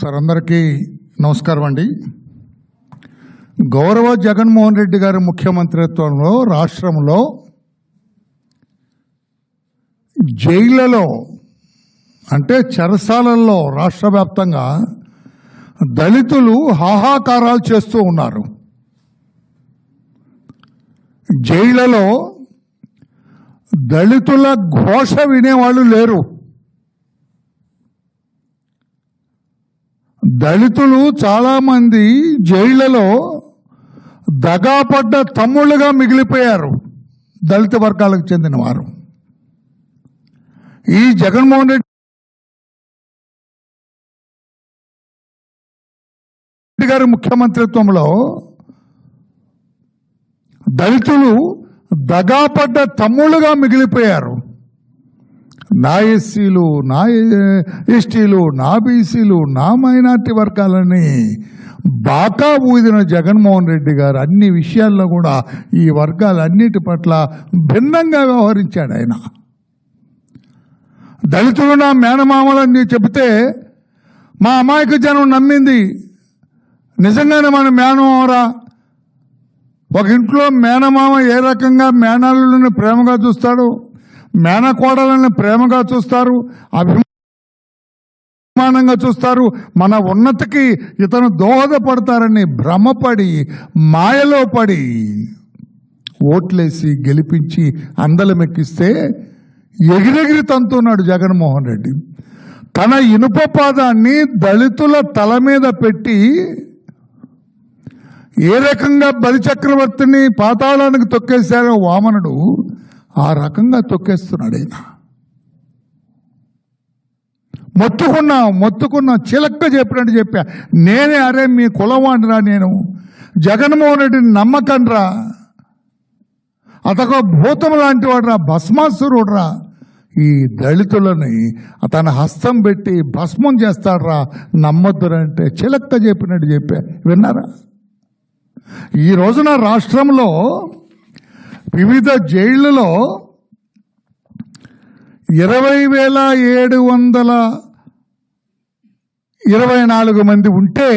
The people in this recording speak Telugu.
సార్ అందరికీ నమస్కారం అండి. గౌరవ జగన్మోహన్ రెడ్డి గారి ముఖ్యమంత్రిత్వంలో రాష్ట్రంలో జైళ్ళలో అంటే చెరసాలల్లో రాష్ట్ర వ్యాప్తంగా దళితులు హాహాకారాలు చేస్తూ ఉన్నారు. జైళ్ళలో దళితుల ఘోష వినేవాళ్ళు లేరు. దళితులు చాలామంది జైళ్ళలో దగాపడ్డ తమ్ముళ్ళుగా మిగిలిపోయారు. దళిత వర్గాలకు చెందిన వారు ఈ జగన్మోహన్ రెడ్డి గారి ముఖ్యమంత్రిత్వంలో దళితులు దగాపడ్డ తమ్ముళ్ళుగా మిగిలిపోయారు. నా ఎస్సీలు నా ఎస్టీలు నా బీసీలు నా మైనార్టీ వర్గాలని బాకా ఊదిన జగన్మోహన్ రెడ్డి గారు అన్ని విషయాల్లో కూడా ఈ వర్గాలన్నిటి పట్ల భిన్నంగా వ్యవహరించాడు ఆయన. దళితులు నా మేనమామలని చెబితే మా అమాయక జనం నమ్మింది. నిజంగానే మన మేనమామరా? ఒక ఇంట్లో మేనమామ ఏ రకంగా మేనల్లుని ప్రేమగా చూస్తాడు? మేనకోడలను ప్రేమగా చూస్తారు అభిమానంగా చూస్తారు మన ఉన్నతికి ఇతను దోహదపడతారని భ్రమపడి మాయలో పడి ఓట్లేసి గెలిపించి అందలమెక్కిస్తే ఎగిరెగిరి తంతున్నాడు జగన్మోహన్ రెడ్డి. తన ఇనుప పాదాన్ని దళితుల తల మీద పెట్టి ఏ రకంగా బలిచక్రవర్తిని పాతాళానికి తొక్కేశారో వామనుడు ఆ రకంగా తొక్కేస్తున్నాడు ఆయన మొత్తుకున్నా మొత్తుకున్నా చిలక్క చెప్పినట్టు చెప్పా నేనే అరే మీ కులవాడిరా నేను. జగన్మోహన్ రెడ్డిని నమ్మకండ్రా. అతగో భూతం లాంటి వాడురా భస్మాసురుడురా. ఈ దళితులని తన హస్తం పెట్టి భస్మం చేస్తాడ్రా నమ్మద్దురంటే చిలక్క చెప్పినట్టు చెప్పా. విన్నారా? ఈ రోజున రాష్ట్రంలో వివిధ జైళ్ళలో ఇరవై వేల ఏడు వందల ఇరవై నాలుగు మంది ఉంటే